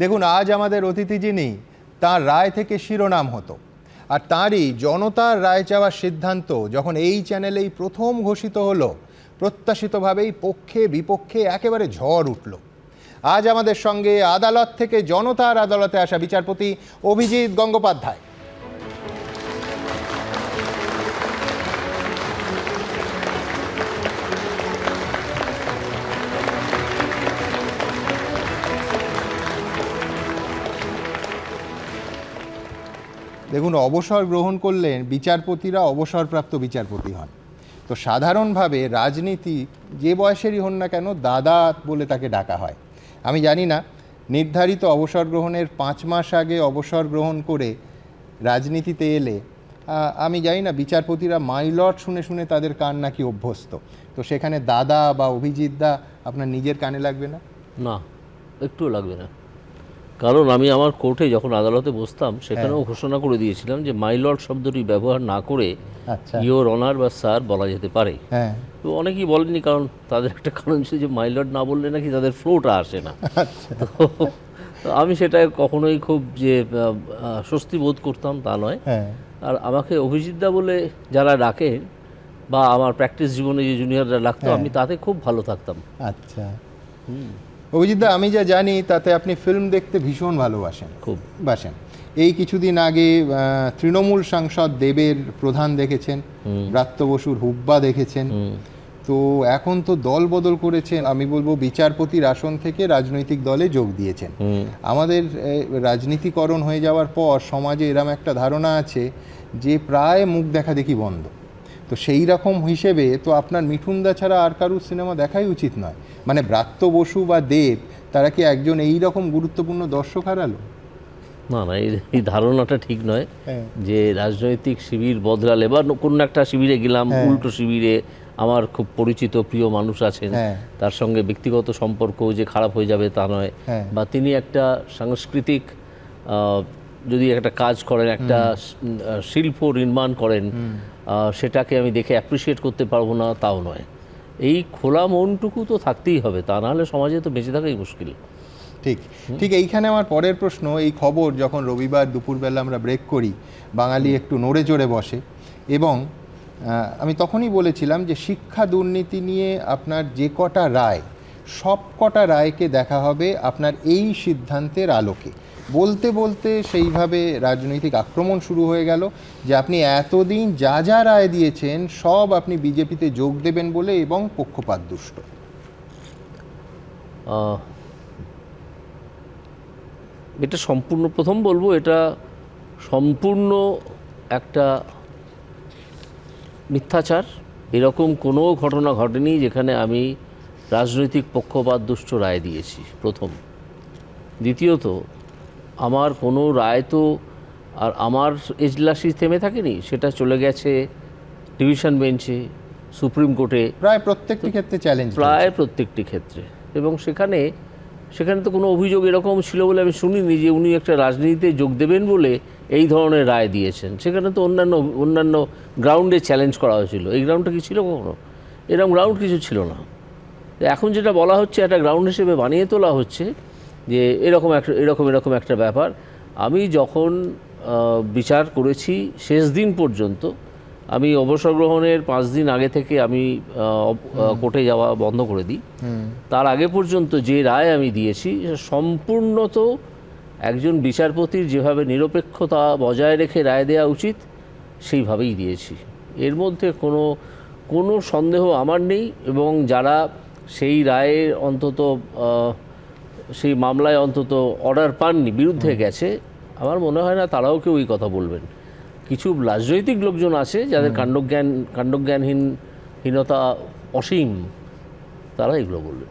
দেখুন, আজ আমাদের অতিথি যিনি, তাঁর রায় থেকে শিরোনাম হতো। আর তাঁরই জনতার রায় চাওয়ার সিদ্ধান্ত যখন এই চ্যানেলেই প্রথম ঘোষিত হলো, প্রত্যাশিতভাবেই পক্ষে বিপক্ষে একেবারে ঝড় উঠল। আজ আমাদের সঙ্গে আদালত থেকে জনতার আদালতে আসা বিচারপতি অভিজিৎ গঙ্গোপাধ্যায়। দেখুন, অবসর গ্রহণ করলেন বিচারপতিরা অবসরপ্রাপ্ত বিচারপতি হন। তো সাধারণভাবে রাজনীতি যে বয়সেরই হন না কেন, দাদা বলে তাকে ডাকা হয়। আমি জানি না, নির্ধারিত অবসর গ্রহণের পাঁচ মাস আগে অবসর গ্রহণ করে রাজনীতিতে এলে আমি জানি না, বিচারপতিরা মাইলট শুনে শুনে তাদের কান নাকি অভ্যস্ত। তো সেখানে দাদা বা অভিজিৎ দা আপনার নিজের কানে লাগবে না? না, একটুও লাগবে না। কারণ আমি আমার কোর্টে যখন আদালতে বসতাম সেখানেও ঘোষণা করে দিয়েছিলাম যে মাইলর্ড শব্দটি ব্যবহার না করে আচ্ছা। ইয়োর অনার বা স্যার বলা যেতে পারে। হ্যাঁ। তো অনেকেই বলেনি কারণ তাদের একটা কারণ ছিল যে মাইলর্ড না বললে নাকি তাদের ফ্লোটা আসে না। আচ্ছা। তো আমি সেটা কখনোই খুব যে স্বস্তি বোধ করতাম তা নয়। হ্যাঁ। আর আমাকে অভিজিৎদা বলে যারা ডাকে বা আমার প্র্যাকটিস জীবনে যে জুনিয়ররা ডাকতো হ্যাঁ। আমি তাতে খুব ভালো থাকতাম। আচ্ছা। অভিজিৎদা আমি যা জানি তাতে আপনি ফিল্ম দেখতে ভীষণ ভালোবাসেন। খুব। বাসেন। এই কিছুদিন আগে তৃণমূল সাংসদ দেবের প্রধান দেখেছেন ব্রাত্য বসুর হুব্বা দেখেছেন। তো এখন তো দল বদল করেছেন আমি বলব বিচারপতির আসন থেকে রাজনৈতিক দলে যোগ দিয়েছেন। আমাদের রাজনীতিকরণ হয়ে যাওয়ার পর সমাজে এরম একটা ধারণা আছে যে প্রায় মুখ দেখা দেখি বন্ধ। তো সেই রকম হিসেবে তো আপনার মিঠুনদা ছাড়া আর কারুর সিনেমা দেখাই উচিত নয়। মানে ব্রাত্য বসু বা দেব তারা কি একজন এই রকম গুরুত্বপূর্ণ দর্শক হারালো না না এই ধারণাটা ঠিক নয় হ্যাঁ। যে রাজনৈতিক শিবির বদলালে বা কোনো একটা শিবিরে গেলাম হ্যাঁ। উল্টো শিবিরে আমার খুব পরিচিত প্রিয় মানুষ আছেন হ্যাঁ। তার সঙ্গে ব্যক্তিগত সম্পর্ক যে খারাপ হয়ে যাবে তা নয়। বা তিনি একটা সাংস্কৃতিক যদি একটা কাজ করেন একটা শিল্প নির্মাণ করেন সেটাকে আমি দেখে অ্যাপ্রিসিয়েট করতে পারব না তাও নয় এই খোলা মনটুকু তো থাকতেই হবে তা নাহলে সমাজে তো বেঁচে থাকাই মুশকিল। ঠিক ঠিক এইখানে আমার পরের প্রশ্ন এই খবর যখন রবিবার দুপুরবেলা আমরা ব্রেক করি বাঙালি একটু নড়ে চড়ে বসে এবং আমি তখনই বলেছিলাম যে শিক্ষা দুর্নীতি নিয়ে আপনার যে কটা রায় সব কটা রায়কে দেখা হবে আপনার এই সিদ্ধান্তের আলোকে। বলতে বলতে সেইভাবে রাজনৈতিক আক্রমণ শুরু হয়ে গেল যে আপনি এতদিন যা যা রায় দিয়েছেন সব আপনি বিজেপিতে যোগ দেবেন বলে এবং পক্ষপাত দুষ্ট। এটা সম্পূর্ণ প্রথম বলব, এটা সম্পূর্ণ একটা মিথ্যাচার। এরকম কোনো ঘটনা ঘটেনি যেখানে আমি রাজনৈতিক পক্ষপাত দুষ্ট রায় দিয়েছি প্রথম। দ্বিতীয়ত আমার কোনো রায় তো আর আমার এজলাসি থেমে থাকেনি সেটা চলে গেছে ডিভিশন বেঞ্চে সুপ্রিম কোর্টে। প্রায় প্রত্যেকটি ক্ষেত্রে চ্যালেঞ্জ প্রায় প্রত্যেকটি ক্ষেত্রে। এবং সেখানে সেখানে তো কোনো অভিযোগ এরকম ছিল বলে আমি শুনিনি যে উনি একটা রাজনীতিতে যোগ দেবেন বলে এই ধরনের রায় দিয়েছেন। সেখানে তো অন্যান্য অন্যান্য গ্রাউন্ডে চ্যালেঞ্জ করা হয়েছিল। এই গ্রাউন্ডটা কি ছিল কখনো? এরকম গ্রাউন্ড কিছু ছিল না। এখন যেটা বলা হচ্ছে একটা গ্রাউন্ড হিসেবে বানিয়ে তোলা হচ্ছে যে এরকম একটা এরকম এরকম একটা ব্যাপার। আমি যখন বিচার করেছি শেষ দিন পর্যন্ত আমি অবসর গ্রহণের পাঁচ দিন আগে থেকে আমি কোর্টে যাওয়া বন্ধ করে দিই। তার আগে পর্যন্ত যে রায় আমি দিয়েছি সম্পূর্ণত একজন বিচারপতির যেভাবে নিরপেক্ষতা বজায় রেখে রায় দেওয়া উচিত সেইভাবেই দিয়েছি। এর মধ্যে কোনো কোনো সন্দেহ আমার নেই এবং যারা সেই রায়ের অন্তত সেই মামলায় অন্তত অর্ডার পাননি বিরুদ্ধে গেছে। আমার মনে হয় না তারাও কেউ ওই কথা বলবেন। কিছু রাজনৈতিক লোকজন আছে যাদের কাণ্ডজ্ঞান কাণ্ডজ্ঞানহীন হীনতা অসীম তারা এগুলো বলবেন।